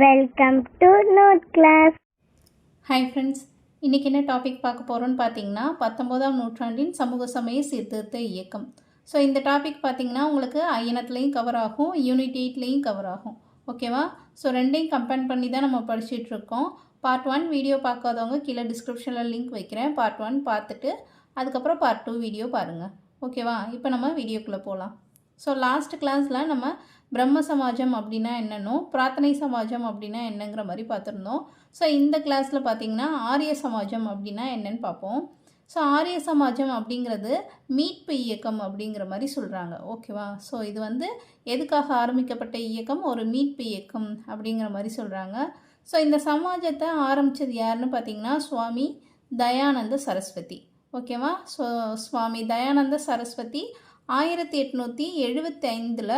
Welcome to note class hi friends இன்றைக்கி என்ன topic பார்க்க போகிறோன்னு பார்த்தீங்கன்னா பத்தொம்போதாம் நூற்றாண்டின் சமூக சமய சீர்திருத்த இயக்கம். ஸோ இந்த டாபிக் பார்த்தீங்கன்னா உங்களுக்கு ஐயனத்துலேயும் கவர் ஆகும் யூனிட் எயிட்லேயும் கவர் ஆகும். ஓகேவா ஸோ ரெண்டையும் கம்பேர் பண்ணி தான் நம்ம படிச்சுட்ருக்கோம் பார்ட் ஒன் வீடியோ பார்க்காதவங்க கீழே டிஸ்கிரிப்ஷனில் லிங்க் வைக்கிறேன். பார்ட் ஒன் பார்த்துட்டு அதுக்கப்புறம் பார்ட் டூ வீடியோ பாருங்கள் ஓகேவா இப்போ நம்ம வீடியோக்குள்ளே போகலாம் ஸோ லாஸ்ட் கிளாஸில் நம்ம பிரம்ம சமாஜம் அப்படின்னா என்னன்னோ பிரார்த்தனை சமாஜம் அப்படின்னா என்னங்கிற மாதிரி பார்த்துருந்தோம். ஸோ இந்த கிளாஸில் பார்த்தீங்கன்னா ஆரிய சமாஜம் அப்படின்னா என்னன்னு பார்ப்போம். ஸோ ஆரிய சமாஜம் அப்படிங்கிறது மீட்பு இயக்கம் அப்படிங்கிற மாதிரி சொல்கிறாங்க ஓகேவா ஸோ இது வந்து எதுக்காக ஆரம்பிக்கப்பட்ட இயக்கம்? ஒரு மீட்பு இயக்கம் அப்படிங்கிற மாதிரி சொல்கிறாங்க ஸோ இந்த சமாஜத்தை ஆரம்பித்தது யாருன்னு பார்த்தீங்கன்னா சுவாமி தயானந்த சரஸ்வதி. ஓகேவா ஸோ சுவாமி தயானந்த சரஸ்வதி ஆயிரத்தி எட்நூற்றி எழுபத்தி ஐந்தில்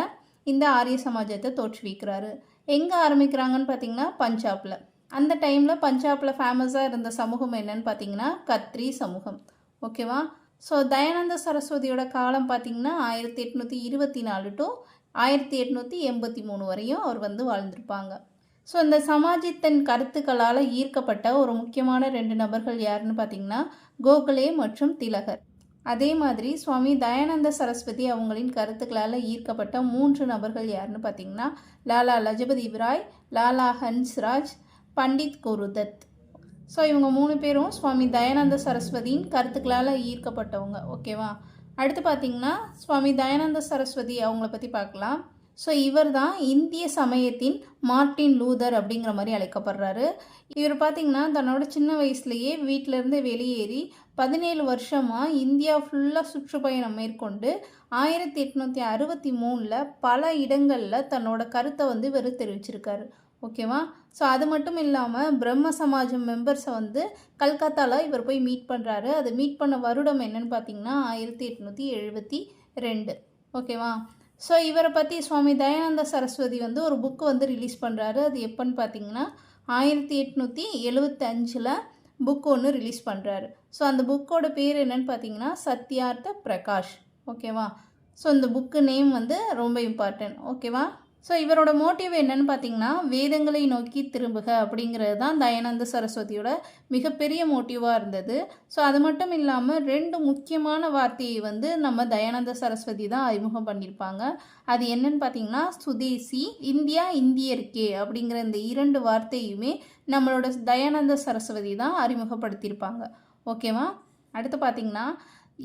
இந்த ஆரிய சமாஜத்தை தோற்றுவிக்கிறாரு. எங்கே ஆரம்பிக்கிறாங்கன்னு பார்த்தீங்கன்னா பஞ்சாபில். அந்த டைமில் பஞ்சாபில் ஃபேமஸாக இருந்த சமூகம் என்னன்னு பார்த்தீங்கன்னா கத்ரி சமூகம். ஓகேவா? ஸோ தயானந்த சரஸ்வதியோட காலம் பார்த்திங்கன்னா ஆயிரத்தி எட்நூற்றி இருபத்தி நாலு டு ஆயிரத்தி எட்நூற்றி எண்பத்தி மூணு வரையும் அவர் வந்து வாழ்ந்திருப்பாங்க. ஸோ இந்த சமாஜத்தின் கருத்துக்களால் ஈர்க்கப்பட்ட ஒரு முக்கியமான ரெண்டு நபர்கள் யாருன்னு பார்த்தீங்கன்னா கோகலே மற்றும் திலகர். அதே மாதிரி சுவாமி தயானந்த சரஸ்வதி அவங்களின் கருத்துக்களால் ஈர்க்கப்பட்ட மூன்று நபர்கள் யாருன்னு பார்த்தீங்கன்னா லாலா லஜபதி ராய் லாலா ஹன்ஸ்ராஜ் பண்டித் குருதத். ஸோ இவங்க மூணு பேரும் சுவாமி தயானந்த சரஸ்வதியின் கருத்துக்களால் ஈர்க்கப்பட்டவங்க. ஓகேவா அடுத்து பார்த்தீங்கன்னா சுவாமி தயானந்த சரஸ்வதி அவங்கள பற்றி பார்க்கலாம் ஸோ இவர் தான் இந்திய சமயத்தின் மார்ட்டின் லூதர் அப்படிங்கிற மாதிரி அழைக்கப்படுறாரு. இவர் பார்த்தீங்கன்னா தன்னோட சின்ன வயசுலேயே வீட்டிலேருந்து வெளியேறி பதினேழு வருஷமாக இந்தியா ஃபுல்லாக சுற்றுப்பயணம் மேற்கொண்டு ஆயிரத்தி எட்நூற்றி அறுபத்தி மூணில் பல இடங்களில் தன்னோட கருத்தை வந்து இவர் தெரிவிச்சிருக்காரு. ஓகேவா ஸோ அது மட்டும் இல்லாமல் பிரம்ம சமாஜம் மெம்பர்ஸை வந்து கல்கத்தாவில் இவர் போய் மீட் பண்ணுறாரு அது மீட் பண்ண வருடம் என்னன்னு பார்த்தீங்கன்னா ஆயிரத்தி எட்நூற்றி எழுபத்தி ரெண்டு. ஓகேவா ஸோ இவரை பற்றி சுவாமி தயானந்த சரஸ்வதி வந்து ஒரு புக்கு வந்து ரிலீஸ் பண்ணுறாரு அது எப்போன்னு பார்த்தீங்கன்னா ஆயிரத்தி எட்நூற்றி எழுபத்தஞ்சில் புக் ஒன்று ரிலீஸ் பண்ணுறாரு ஸோ அந்த புக்கோட பேர் என்னன்னு பார்த்தீங்கன்னா சத்யார்த்த பிரகாஷ். ஓகேவா ஸோ இந்த புக்கு நேம் வந்து ரொம்ப இம்பார்ட்டன்ட் ஓகேவா ஸோ இவரோட மோட்டிவ் என்னன்னு பார்த்தீங்கன்னா வேதங்களை நோக்கி திரும்புக அப்படிங்கிறது தான் தயானந்த சரஸ்வதியோட மிகப்பெரிய மோட்டிவாக இருந்தது. ஸோ அது மட்டும் இல்லாமல் ரெண்டு முக்கியமான வார்த்தையை வந்து நம்ம தயானந்த சரஸ்வதி தான் அறிமுகம் பண்ணியிருப்பாங்க அது என்னன்னு பார்த்தீங்கன்னா சுதேசி இந்தியா இந்தியர்க்கே அப்படிங்கிற இந்த இரண்டு வார்த்தையுமே நம்மளோட தயானந்த சரஸ்வதி தான் அறிமுகப்படுத்தியிருப்பாங்க ஓகேவா அடுத்து பார்த்தீங்கன்னா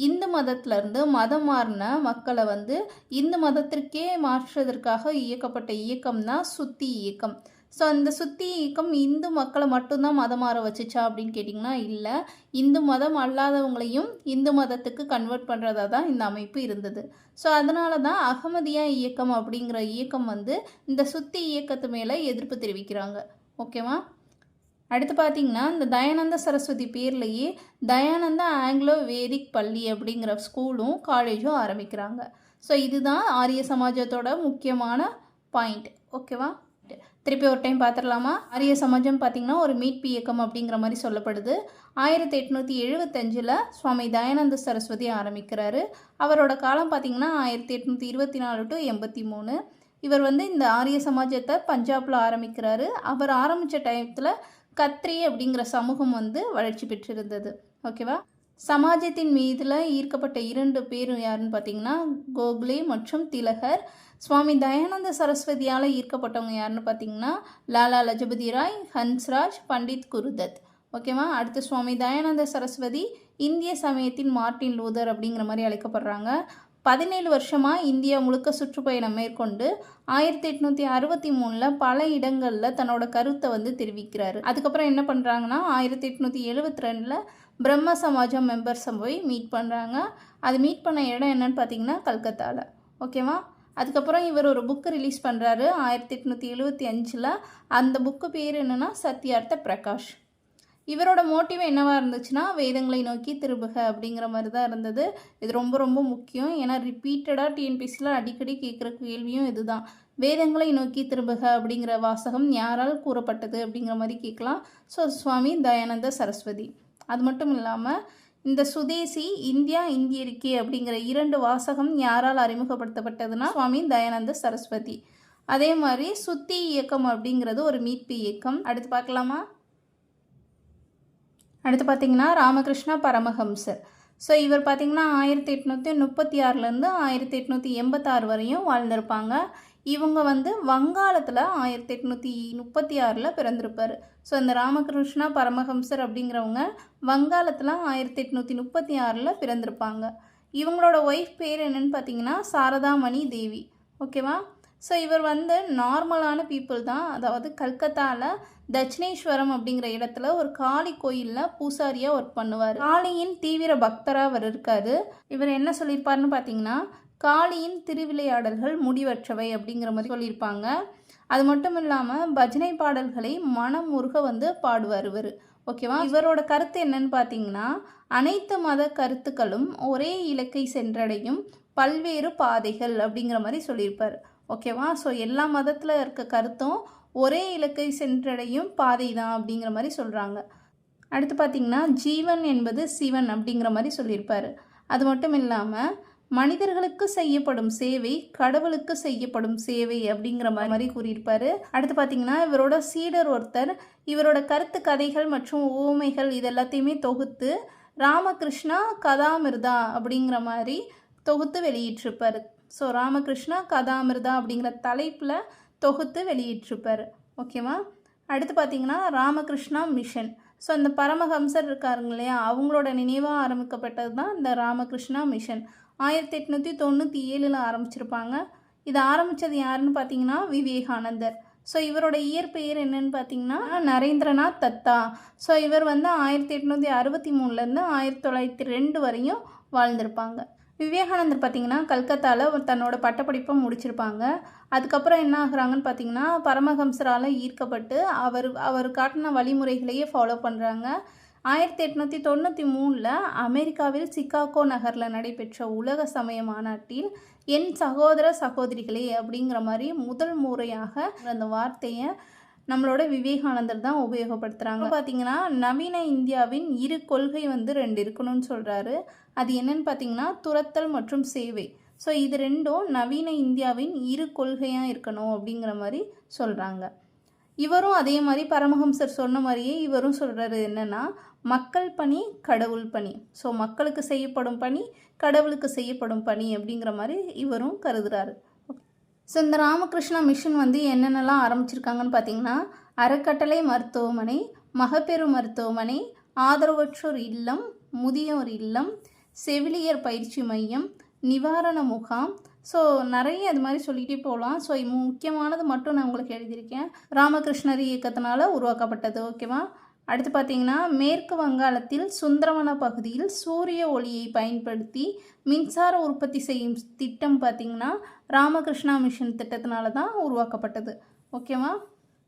இந்து மதத்திலேருந்து மதம் மாறின மக்களை வந்து இந்து மதத்திற்கே மாற்றுவதற்காக இயக்கப்பட்ட இயக்கம் தான் சுத்தி இயக்கம். ஸோ அந்த சுத்தி இயக்கம் இந்து மக்களை மட்டும்தான் மதம் மாற வச்சுச்சா அப்படின்னு கேட்டிங்கன்னா இல்லை. இந்து மதம் அல்லாதவங்களையும் இந்து மதத்துக்கு கன்வெர்ட் பண்ணுறதா தான் இந்த அமைப்பு இருந்தது. ஸோ அதனால தான் அகமதியா இயக்கம் அப்படிங்கிற இயக்கம் வந்து இந்த சுத்தி இயக்கத்து மேலே எதிர்ப்பு தெரிவிக்கிறாங்க. ஓகேவா அடுத்து பார்த்தீங்கன்னா இந்த தயானந்த சரஸ்வதி பேர்லேயே தயானந்த ஆங்கிலோ வேதிக் பள்ளி அப்படிங்கிற ஸ்கூலும் காலேஜும் ஆரம்பிக்கிறாங்க. ஸோ இதுதான் ஆரிய சமாஜத்தோட முக்கியமான பாயிண்ட். ஓகேவா? திருப்பி ஒரு டைம் பார்த்துடலாமா? ஆரிய சமாஜம் பார்த்திங்கன்னா ஒரு மீட்பு இயக்கம் அப்படிங்கிற மாதிரி சொல்லப்படுது. ஆயிரத்தி எட்நூற்றி எழுபத்தஞ்சில் சுவாமி தயானந்த சரஸ்வதி ஆரம்பிக்கிறாரு. அவரோட காலம் பார்த்திங்கன்னா ஆயிரத்தி எட்நூற்றி இருபத்தி நாலு டு எண்பத்தி மூணு இவர் வந்து இந்த ஆரிய சமாஜத்தை பஞ்சாபில் ஆரம்பிக்கிறாரு. அவர் ஆரம்பித்த டயத்தில் கத்ரி அப்படிங்கிற சமூகம் வந்து வளர்ச்சி பெற்றிருந்தது. ஓகேவா சமாஜத்தின் மீதில் ஈர்க்கப்பட்ட இரண்டு பேர் யாருன்னு பார்த்தீங்கன்னா கோகுலே மற்றும் திலகர். சுவாமி தயானந்த சரஸ்வதியால் ஈர்க்கப்பட்டவங்க யாருன்னு பார்த்தீங்கன்னா லாலா லஜபதி ராய் ஹன்ஸ்ராஜ் பண்டித் குருதத். ஓகேவா அடுத்து சுவாமி தயானந்த சரஸ்வதி இந்திய சமயத்தின் மார்ட்டின் லூதர் அப்படிங்கிற மாதிரி அழைக்கப்படுறாங்க. பதினேழு வருஷமாக இந்தியா முழுக்க சுற்றுப்பயணம் மேற்கொண்டு ஆயிரத்தி எட்நூற்றி அறுபத்தி மூணில் பல இடங்களில் தன்னோட கருத்தை வந்து தெரிவிக்கிறாரு. அதுக்கப்புறம் என்ன பண்ணுறாங்கன்னா ஆயிரத்தி எட்நூற்றி எழுபத்தி ரெண்டில் பிரம்ம சமாஜம் மெம்பர்ஸை போய் மீட் பண்ணுறாங்க அது மீட் பண்ண இடம் என்னன்னு பார்த்தீங்கன்னா கல்கத்தாவில் ஓகேவா? அதுக்கப்புறம் இவர் ஒரு புக்கு ரிலீஸ் பண்ணுறாரு ஆயிரத்தி எட்நூற்றி எழுபத்தி அஞ்சில். அந்த புக்கு பேர் என்னென்னா சத்யார்த்த பிரகாஷ். இவரோட மோட்டிவ் என்னவாக இருந்துச்சுன்னா வேதங்களை நோக்கி திரும்புக அப்படிங்கிற மாதிரி தான் இருந்தது. இது ரொம்ப ரொம்ப முக்கியம். ஏன்னா ரிப்பீட்டடாக டிஎன்பிசியில் அடிக்கடி கேட்குற கேள்வியும் இதுதான். வேதங்களை நோக்கி திரும்புக அப்படிங்கிற வாசகம் யாரால் கூறப்பட்டது அப்படிங்கிற மாதிரி கேட்கலாம். ஸோ சுவாமி தயானந்த சரஸ்வதி. அது மட்டும் இல்லாமல் இந்த சுதேசி இந்தியா இந்தியருக்கே அப்படிங்கிற இரண்டு வாசகம் யாரால் அறிமுகப்படுத்தப்பட்டதுன்னா சுவாமி தயானந்த சரஸ்வதி. அதே மாதிரி சுத்தி இயக்கம் அப்படிங்கிறது ஒரு மீட்பு இயக்கம். அடுத்து பார்க்கலாமா? அடுத்து பார்த்தீங்கன்னா ராமகிருஷ்ணா பரமஹம்சர். ஸோ இவர் பார்த்திங்கன்னா ஆயிரத்தி எட்நூற்றி முப்பத்தி ஆறுலேருந்து ஆயிரத்தி எட்நூற்றி எண்பத்தாறு வரையும் வாழ்ந்திருப்பாங்க. இவங்க வந்து வங்காளத்தில் ஆயிரத்தி எட்நூற்றி முப்பத்தி ஆறில் பிறந்திருப்பார். ஸோ இந்த ராமகிருஷ்ணா பரமஹம்சர் அப்படிங்கிறவங்க வங்காளத்தில் ஆயிரத்தி எட்நூற்றி முப்பத்தி ஆறில் பிறந்திருப்பாங்க. இவங்களோட ஒய்ஃப் பேர் என்னன்னு பார்த்தீங்கன்னா சாரதாமணி தேவி. ஓகேவா ஸோ இவர் வந்து நார்மலான பீப்புள் தான். அதாவது கல்கத்தாவில் தட்சிணேஸ்வரம் அப்படிங்கிற இடத்துல ஒரு காளி கோயிலில் பூசாரியாக ஒர்க் பண்ணுவார். காளியின் தீவிர பக்தராக அவர் இருக்காரு. இவர் என்ன சொல்லியிருப்பாருன்னு பார்த்தீங்கன்னா காளியின் திருவிளையாடல்கள் முடிவற்றவை அப்படிங்கிற மாதிரி சொல்லியிருப்பாங்க. அது மட்டும் இல்லாமல் பஜனை பாடல்களை மனம் முருக வந்து பாடுவார் இவர். ஓகேவா? இவரோட கருத்து என்னன்னு பார்த்தீங்கன்னா அனைத்து மத கருத்துக்களும் ஒரே இலக்கை சென்றடையும் பல்வேறு பாதைகள் அப்படிங்கிற மாதிரி சொல்லியிருப்பார். ஓகேவா? ஸோ எல்லா மதத்தில் இருக்க கருத்தும் ஒரே இலக்கை சென்றடையும் பாதை தான் அப்படிங்கிற மாதிரி சொல்கிறாங்க அடுத்து பார்த்திங்கன்னா ஜீவன் என்பது சிவன் அப்படிங்கிற மாதிரி சொல்லியிருப்பார். அது மட்டும் இல்லாமல் மனிதர்களுக்கு செய்யப்படும் சேவை கடவுளுக்கு செய்யப்படும் சேவை அப்படிங்கிற மாதிரி கூறியிருப்பார். அடுத்து பார்த்தீங்கன்னா இவரோட சீடர் ஒருத்தர் இவரோட கருத்து கதைகள் மற்றும் ஓமைகள் இது எல்லாத்தையுமே தொகுத்து ராமகிருஷ்ணா கதாமிர்தா அப்படிங்கிற மாதிரி தொகுத்து வெளியிட்டிருப்பார். ஸோ ராமகிருஷ்ணா கதாமிர்தா அப்படிங்கிற தலைப்பில் தொகுத்து வெளியிட்டிருப்பார். ஓகேவா அடுத்து பார்த்தீங்கன்னா ராமகிருஷ்ணா மிஷன். ஸோ அந்த பரமஹம்சர் இருக்காருங்க இல்லையா? அவங்களோட நினைவாக ஆரம்பிக்கப்பட்டது தான் இந்த ராமகிருஷ்ணா மிஷன். ஆயிரத்தி எட்நூற்றி தொண்ணூற்றி ஏழில் ஆரம்பிச்சிருப்பாங்க. இது ஆரம்பித்தது யாருன்னு பார்த்தீங்கன்னா விவேகானந்தர். ஸோ இவரோட இயற்பெயர் என்னன்னு பார்த்தீங்கன்னா நரேந்திரநாத் தத்தா. ஸோ இவர் வந்து ஆயிரத்தி எட்நூற்றி அறுபத்தி மூணுலேருந்து ஆயிரத்தி தொள்ளாயிரத்தி ரெண்டு வரையும் வாழ்ந்திருப்பாங்க. விவேகானந்தர் பார்த்திங்கன்னா கல்கத்தாவில் தன்னோட பட்டப்படிப்பை முடிச்சிருப்பாங்க. அதுக்கப்புறம் என்ன ஆகுறாங்கன்னு பார்த்தீங்கன்னா பரமஹம்சரால் ஈர்க்கப்பட்டு அவர் அவர் காட்டின வழிமுறைகளையே ஃபாலோ பண்ணுறாங்க ஆயிரத்தி எட்நூற்றி தொண்ணூற்றி மூணில் அமெரிக்காவில் சிகாகோ நகரில் நடைபெற்ற உலக சமய மாநாட்டில் என் சகோதர சகோதரிகளே அப்படிங்கிற மாதிரி முதல் முறையாக அந்த வார்த்தையை நம்மளோட விவேகானந்தர் தான் உபயோகப்படுத்துகிறாங்க பார்த்தீங்கன்னா நவீன இந்தியாவின் இரு கொள்கை வந்து ரெண்டு இருக்கணும்னு சொல்கிறாரு அது என்னன்னு பார்த்தீங்கன்னா துரத்தல் மற்றும் சேவை. ஸோ இது ரெண்டும் நவீன இந்தியாவின் இரு கொள்கையாக இருக்கணும் அப்படிங்கிற மாதிரி சொல்கிறாங்க இவரும் அதே மாதிரி பரமஹம்சர் சொன்ன மாதிரியே இவரும் சொல்கிறாரு என்னென்னா மக்கள் பணி கடவுள் பணி. ஸோ மக்களுக்கு செய்யப்படும் பணி கடவுளுக்கு செய்யப்படும் பணி அப்படிங்கிற மாதிரி இவரும் கருதுகிறாரு ஸோ இந்த ராமகிருஷ்ணா மிஷன் வந்து என்னென்னலாம் ஆரம்பிச்சிருக்காங்கன்னு பார்த்தீங்கன்னா அறக்கட்டளை மருத்துவமனை மகப்பேறு மருத்துவமனை ஆதரவற்றோர் இல்லம் முதியோர் இல்லம் செவிலியர் பயிற்சி மையம் நிவாரண முகாம். ஸோ நிறைய அது மாதிரி சொல்லிகிட்டே போகலாம். ஸோ முக்கியமானது மட்டும் நான் உங்களுக்கு எழுதியிருக்கேன். ராமகிருஷ்ணர் இயக்கத்தினால உருவாக்கப்பட்டது ஓகேவா அடுத்து பார்த்தீங்கன்னா மேற்கு வங்காளத்தில் சுந்தரவன பகுதியில் சூரிய ஒளியை பயன்படுத்தி மின்சார உற்பத்தி செய்யும் திட்டம் பார்த்திங்கன்னா ராமகிருஷ்ணா மிஷன் திட்டத்தினால தான் உருவாக்கப்பட்டது. ஓகேவா?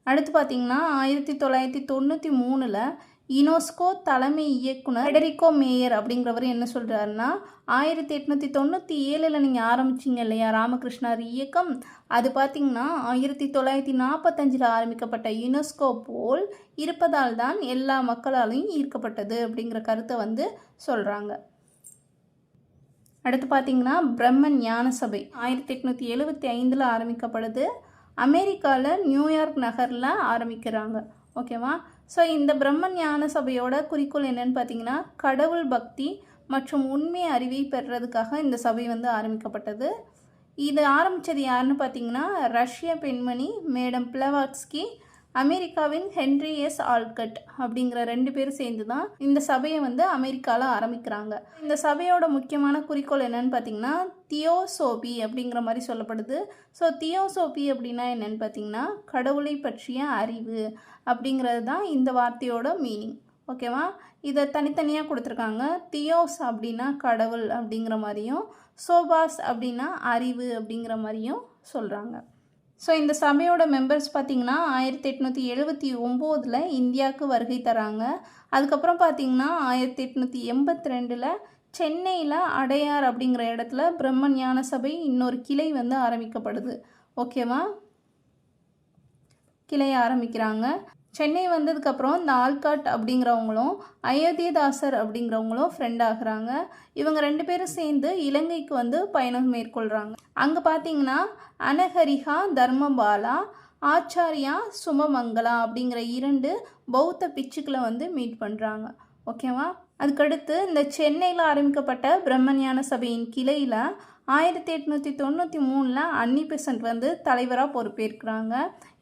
அடுத்து பார்த்தீங்கன்னா ஆயிரத்தி தொள்ளாயிரத்தி தொண்ணூற்றி மூணில் யுனெஸ்கோ தலைமை இயக்குனர் ஃபெடரிகோ மேயர் அப்படிங்கிறவர் என்ன சொல்கிறாருன்னா ஆயிரத்தி எட்நூற்றி தொண்ணூற்றி ஏழில் நீங்கள் ஆரம்பிச்சிங்க இல்லையா ராமகிருஷ்ணர் இயக்கம்? அது பார்த்திங்கன்னா ஆயிரத்தி தொள்ளாயிரத்தி நாற்பத்தஞ்சில் ஆரம்பிக்கப்பட்ட யுனெஸ்கோ போல் இருப்பதால் தான் எல்லா மக்களாலையும் ஈர்க்கப்பட்டது அப்படிங்கிற கருத்தை வந்து சொல்கிறாங்க அடுத்து பார்த்தீங்கன்னா பிரம்மன் ஞான சபை. ஆயிரத்தி எட்நூற்றி எழுபத்தி ஐந்தில் ஆரம்பிக்கப்படுது. அமெரிக்காவில் நியூயார்க் நகரில் ஆரம்பிக்கிறாங்க. ஓகேவா? ஸோ இந்த பிரம்ம ஞான சபையோட குறிக்கோள் என்னன்னு பார்த்தீங்கன்னா கடவுள் பக்தி மற்றும் உண்மை அறிவை பெறுறதுக்காக இந்த சபை வந்து ஆரம்பிக்கப்பட்டது. இது ஆரம்பித்தது யாருன்னு பார்த்தீங்கன்னா ரஷ்ய பெண்மணி மேடம் பிளவாக்ஸ்கி அமெரிக்காவின் ஹென்ரி எஸ் ஆல்கட் அப்படிங்கிற ரெண்டு பேரும் சேர்ந்து தான் இந்த சபையை வந்து அமெரிக்காவில் ஆரம்பிக்கிறாங்க. இந்த சபையோட முக்கியமான குறிக்கோள் என்னன்னு பார்த்தீங்கன்னா தியோசோபி அப்படிங்கிற மாதிரி சொல்லப்படுது. ஸோ தியோசோபி அப்படின்னா என்னன்னு பார்த்தீங்கன்னா கடவுளை பற்றிய அறிவு அப்படிங்கிறது தான் இந்த வார்த்தையோட மீனிங் ஓகேவா இதை தனித்தனியாக கொடுத்துருக்காங்க. தியோஸ் அப்படின்னா கடவுள் அப்படிங்கிற மாதிரியும் சோபாஸ் அப்படின்னா அறிவு அப்படிங்கிற மாதிரியும் சொல்கிறாங்க ஸோ இந்த சபையோட மெம்பர்ஸ் பார்த்திங்கன்னா ஆயிரத்தி எட்நூற்றி எழுபத்தி ஒம்போதில் இந்தியாவுக்கு வருகை தராங்க. அதுக்கப்புறம் பார்த்திங்கன்னா ஆயிரத்தி எட்நூற்றி எண்பத்தி ரெண்டில் சென்னையில் அடையார் அப்படிங்கிற இடத்துல பிரம்ம ஞான சபை இன்னொரு கிளை வந்து ஆரம்பிக்கப்படுது. ஓகேவா கிளை ஆரம்பிக்கிறாங்க. சென்னை வந்ததுக்கப்புறம் இந்த ஆல்காட் அப்படிங்கிறவங்களும் அயோத்தியதாசர் அப்படிங்கிறவங்களும் ஃப்ரெண்ட் ஆகுறாங்க. இவங்க ரெண்டு பேரும் சேர்ந்து இலங்கைக்கு வந்து பயணம் மேற்கொள்கிறாங்க அங்கே பார்த்தீங்கன்னா அனஹரிகா தர்மபாலா ஆச்சாரியா சுமமங்கலா அப்படிங்கிற இரண்டு பௌத்த பிச்சுக்களை வந்து மீட் பண்ணுறாங்க ஓகேவா அதுக்கடுத்து இந்த சென்னையில் ஆரம்பிக்கப்பட்ட பிரம்மஞான சபையின் கிளையில் ஆயிரத்தி எட்நூற்றி தொண்ணூற்றி மூணில் அன்னி பெசன்ட் வந்து தலைவராக பொறுப்பேற்கிறாங்க.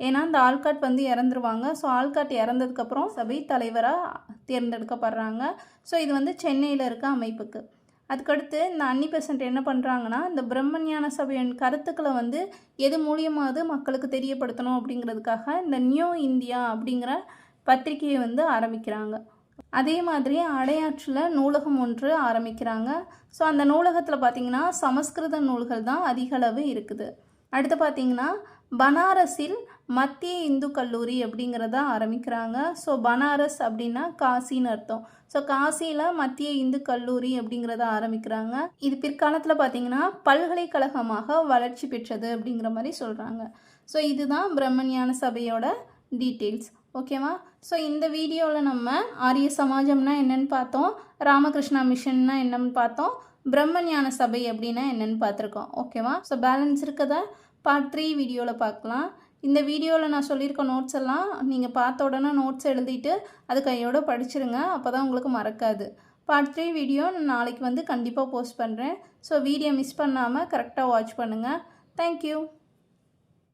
ஏன்னா இந்த ஆல்காட் வந்து இறந்துருவாங்க. ஸோ ஆல்காட் இறந்ததுக்கப்புறம் சபை தலைவராக தேர்ந்தெடுக்கப்படுறாங்க. ஸோ இது வந்து சென்னையில் இருக்க அமைப்புக்கு. அதுக்கடுத்து இந்த அன்னி பெசன்ட் என்ன பண்ணுறாங்கன்னா இந்த பிரம்மஞான சபையின் கருத்துக்களை வந்து எது மூலியமாவது மக்களுக்கு தெரியப்படுத்தணும் அப்படிங்கிறதுக்காக இந்த நியூ இந்தியா அப்படிங்கிற பத்திரிகையை வந்து ஆரம்பிக்கிறாங்க. அதே மாதிரி அடையாற்றில் நூலகம் ஒன்று ஆரம்பிக்கிறாங்க. ஸோ அந்த நூலகத்தில் பார்த்திங்கன்னா சமஸ்கிருத நூல்கள் தான் அதிகளவு இருக்குது. அடுத்து பார்த்திங்கன்னா பனாரஸில் மத்திய இந்து கல்லூரி அப்படிங்கிறத ஆரம்பிக்கிறாங்க. ஸோ பனாரஸ் அப்படின்னா காசின்னு அர்த்தம். ஸோ காசியில் மத்திய இந்து கல்லூரி அப்படிங்கிறத ஆரம்பிக்கிறாங்க. இது பிற்காலத்தில் பார்த்திங்கன்னா பல்கலைக்கழகமாக வளர்ச்சி பெற்றது அப்படிங்கிற மாதிரி சொல்கிறாங்க ஸோ இதுதான் பிரம்மஞான சபையோட டீட்டெயில்ஸ் ஓகேவா? ஸோ இந்த வீடியோவில் நம்ம ஆரிய சமாஜம்னா என்னென்னு பார்த்தோம் ராமகிருஷ்ணா மிஷன்னா என்னன்னு பார்த்தோம் பிரம்ம ஞான சபை அப்படின்னா என்னென்னு பார்த்துருக்கோம். ஓகேவா? ஸோ பேலன்ஸ் இருக்கதா? பார்ட் த்ரீ வீடியோவில் பார்க்கலாம். இந்த வீடியோவில் நான் சொல்லியிருக்க நோட்ஸ் எல்லாம் நீங்கள் பார்த்த உடனே நோட்ஸ் எழுதிட்டு அது கையோடு படிச்சிருங்க அப்போ தான் உங்களுக்கு மறக்காது. பார்ட் த்ரீ வீடியோ நான் நாளைக்கு வந்து கண்டிப்பாக போஸ்ட் பண்ணுறேன் ஸோ வீடியோ மிஸ் பண்ணாமல் கரெக்டாக வாட்ச் பண்ணுங்கள் தேங்க்யூ